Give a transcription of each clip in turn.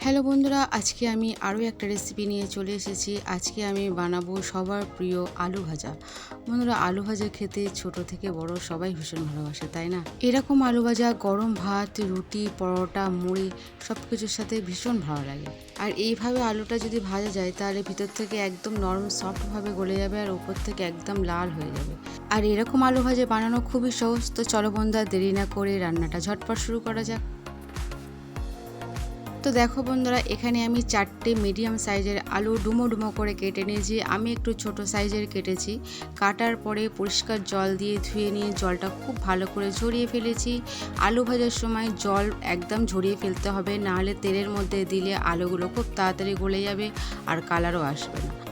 Hello বন্ধুরা, আজকে আমি আরও একটা রেসিপি নিয়ে চলে এসেছি। আজকে আমি বানাবো সবার প্রিয় আলু ভাজা। বন্ধুরা, আলু ভাজা খেতে ছোট থেকে বড় সবাই ভীষণ ভালোবাসে, তাই না? এরকম আলু ভাজা, গরম ভাত, রুটি, পরোটা, মুড়ি সব কিছুর সাথে ভীষণ ভালো লাগে। আর এইভাবে আলুটা যদি ভাজা যায়, তাহলে ভিতর থেকে একদম নরম সফটভাবে গলে যাবে আর উপর থেকে একদম লাল হয়ে যাবে। আর এরকম আলু ভাজা বানানো খুবই সহজ, তো চলো বন্ধুরা, দেরি না করে রান্নাটা ঝটপট শুরু করা যাক। তো দেখো বন্ধুরা, এখানে আমি চারটে মিডিয়াম সাইজের আলু ডুমো ডুমো করে কেটে নিয়েছি। আমি একটু ছোট সাইজের কেটেছি। কাটার পরে পরিষ্কার জল দিয়ে ধুয়ে নিয়ে জলটা খুব ভালো করে ঝরিয়ে ফেলেছি। আলু ভাজার সময় জল একদম ঝরিয়ে ফেলতে হবে, নাহলে তেলের মধ্যে দিলে আলুগুলো খুব তাড়াতাড়ি গলে যাবে আর কালারও আসবে না।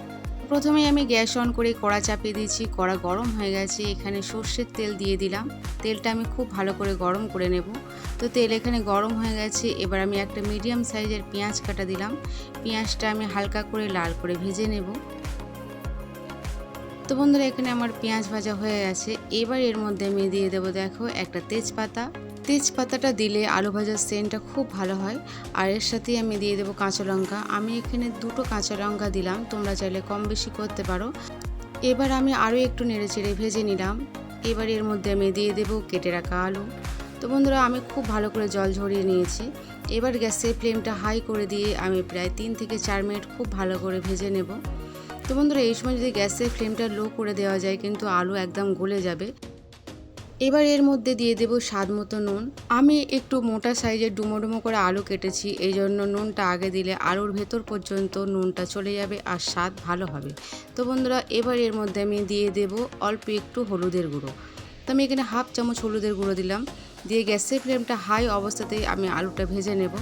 প্রথমে আমি গ্যাস অন করে কড়া চাপিয়ে দিয়েছি, কড়া গরম হয়ে গেছে। এখানে সর্ষের তেল দিয়ে দিলাম। তেলটা আমি খুব ভালো করে গরম করে নেব। তো তেল এখানে গরম হয়ে গেছে। এবার আমি একটা মিডিয়াম সাইজের পেঁয়াজ কাটা দিলাম। পেঁয়াজটা আমি হালকা করে লাল করে ভেজে নেব। তো বন্ধুরা, এখানে আমার পেঁয়াজ ভাজা হয়ে গেছে। এবার এর মধ্যে আমি দিয়ে দেবো, দেখো, একটা তেজপাতা। তেজপাতাটা দিলে আলু ভাজার সেন্টটা খুব ভালো হয়। আর এর সাথেই আমি দিয়ে দেবো কাঁচা লঙ্কা। আমি এখানে দুটো কাঁচা লঙ্কা দিলাম, তোমরা চাইলে কম বেশি করতে পারো। এবার আমি আরও একটু নেড়ে চেড়ে ভেজে নিলাম। এবার এর মধ্যে আমি দিয়ে দেবো কেটে রাখা আলু। তো বন্ধুরা, আমি খুব ভালো করে জল ঝরিয়ে নিয়েছি। এবার গ্যাসের ফ্লেমটা হাই করে দিয়ে আমি প্রায় তিন থেকে চার মিনিট খুব ভালো করে ভেজে নেব। তো বন্ধুরা, এই সময় যদি গ্যাসের ফ্লেমটা লো করে দেওয়া যায়, কিন্তু আলু একদম গলে যাবে। এবার এর মধ্যে দিয়ে দেব স্বাদ মতো নুন। আমি একটু মোটা সাইজের ডুমো ডুমো করে আলু কেটেছি, এই জন্য নুনটা আগে দিলে আলুর ভেতর পর্যন্ত নুনটা চলে যাবে আর স্বাদ ভালো হবে। তো বন্ধুরা, এবার এর মধ্যে আমি দিয়ে দেব অল্প একটু হলুদের গুঁড়ো। তো আমি এখানে হাফ চামচ হলুদের গুঁড়ো দিলাম। দিয়ে গ্যাসের ফ্লেমটা হাই অবস্থাতেই আমি আলুটা ভেজে নেব।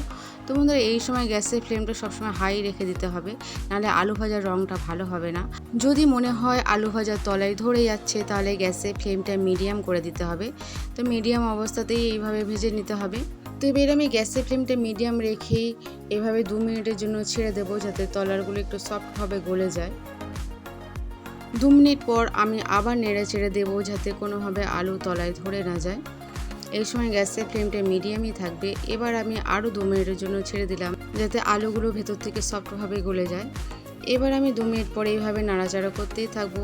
তো বন্ধুরা, এই সময় গ্যাসের ফ্লেমটা সবসময় হাই রেখে দিতে হবে, নাহলে আলু ভাজার রঙটা ভালো হবে না। যদি মনে হয় আলু ভাজার তলায় ধরে যাচ্ছে, তাহলে গ্যাসের ফ্লেমটা মিডিয়াম করে দিতে হবে। তো মিডিয়াম অবস্থাতেই এইভাবে ভেজে নিতে হবে। তো এবার আমি গ্যাসের ফ্লেমটা মিডিয়াম রেখেই এভাবে দু মিনিটের জন্য ছেড়ে দেবো, যাতে তলারগুলো একটু সফটভাবে গলে যায়। দু মিনিট পর আমি আবার নেড়ে ছেড়ে দেবো, যাতে কোনোভাবে আলু তলায় ধরে না যায়। এই সময় গ্যাসের ফ্লেমটা মিডিয়ামই থাকবে। এবার আমি আরও দু মিনিটের জন্য ছেড়ে দিলাম, যাতে আলুগুলো ভেতর থেকে সফটভাবে গলে যায়। এবার আমি দু মিনিট পরে এইভাবে নাড়াচাড়া করতেই থাকব।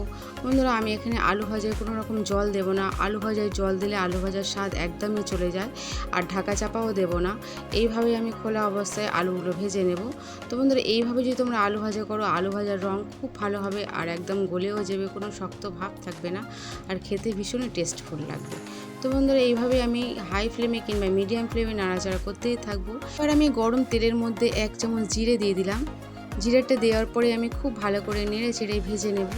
বন্ধুরা, আমি এখানে আলু ভাজায় কোনো রকম জল দেব না। আলু ভাজায় জল দিলে আলু ভাজার স্বাদ একদমই চলে যায়, আর ঢাকা চাপাও দেব না। এইভাবে আমি খোলা অবস্থায় আলুগুলো ভেজে নেব। তো বন্ধুরা, এইভাবে যদি তোমরা আলু ভাজা করো, আলু ভাজার রং খুব ভালো হবে, আর একদম গলেও যাবে, কোনো শক্ত ভাব থাকবে না, আর খেতে ভীষণই টেস্টফুল লাগবে। তো বন্ধুরা, এইভাবে আমি হাই ফ্লেমে কিংবা মিডিয়াম ফ্লেমে নাড়াচাড়া করতেই থাকব। এবার আমি গরম তেলের মধ্যে এক চামচ জিরে দিয়ে দিলাম। জিরেটা দেওয়ার পরে আমি খুব ভালো করে নেড়ে চেড়ে ভেজে নেব।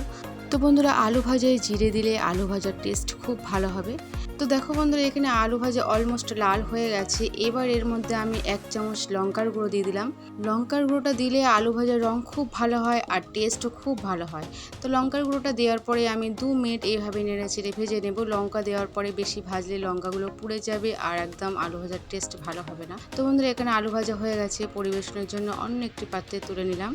তো বন্ধুরা, আলু ভাজায় জিরে দিলে আলু ভাজার টেস্ট খুব ভালো হবে। তো দেখো বন্ধুরা, এখানে আলু ভাজা অলমোস্ট লাল হয়ে গেছে। এবার এর মধ্যে আমি এক চামচ লঙ্কার গুঁড়ো দিয়ে দিলাম। লঙ্কার গুঁড়োটা দিলে আলু ভাজার রং খুব ভালো হয় আর টেস্টও খুব ভালো হয়। তো লঙ্কার গুঁড়োটা দেওয়ার পরে আমি দু মিনিট এইভাবে নেড়ে চেড়ে ভেজে নেব। লঙ্কা দেওয়ার পরে বেশি ভাজলে লঙ্কাগুলো পুড়ে যাবে আর একদম আলু ভাজার টেস্ট ভালো হবে না। তো বন্ধুরা, এখানে আলু ভাজা হয়ে গেছে। পরিবেশনের জন্য অন্য একটি পাত্রে তুলে নিলাম।